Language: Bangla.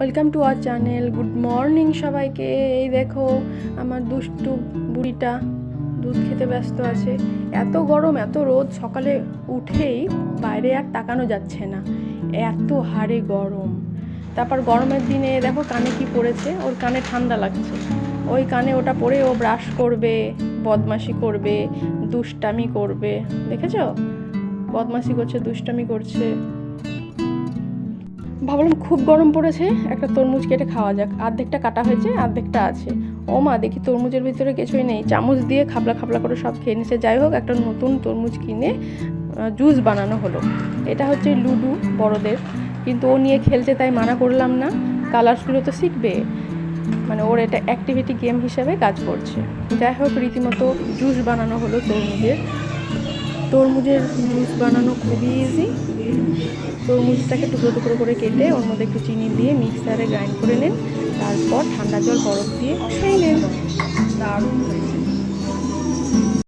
Welcome to our channel, good morning সবাইকে। এই দেখো, আমার দুষ্টু বুড়িটা দুধ খেতে ব্যস্ত আছে। এত গরম, এত রোদ, সকালে উঠেই বাইরে আর তাকানো যাচ্ছে না। এত হারে গরম। তারপর গরমের দিনে দেখো কানে কি পড়েছে? ওর কানে ঠান্ডা লাগছে। ওই কানে ওটা পরে ও ব্রাশ করবে, বদমাশি করবে, দুষ্টামি করবে। দেখেছ? বদমাশি করছে, দুষ্টামি করছে। ভাবলাম খুব গরম পড়েছে, একটা তরমুজ কেটে খাওয়া যাক। অর্ধেকটা কাটা হয়েছে অর্ধেকটা আছে। ও মা, দেখি তরমুজের ভিতরে কিছুই নেই। চামচ দিয়ে খাবলা খাবলা করে সব খেয়ে নিছে। যাই হোক, একটা নতুন তরমুজ কিনে জুস বানানো হলো। এটা হচ্ছে লুডু বড়দের। কিন্তু ও নিয়ে খেলছে, তাই মানা করলাম না। কালার্সগুলো তো শিখবে। মানে ওর এটা অ্যাক্টিভিটি গেম হিসাবে কাজ করছে। যাই হোক, রীতিমতো জুস বানানো হলো তরমুজের। তরমুজের জুস বানানো খুবই ইজি তরমুজটাকে টুকরো টুকরো করে কেটে ওর মধ্যে একটু চিনি দিয়ে মিক্সারে গ্রাইন্ড করে নেন। তারপর ঠান্ডা জল বরফ দিয়ে খেয়ে নেন। দারুণ হয়েছে।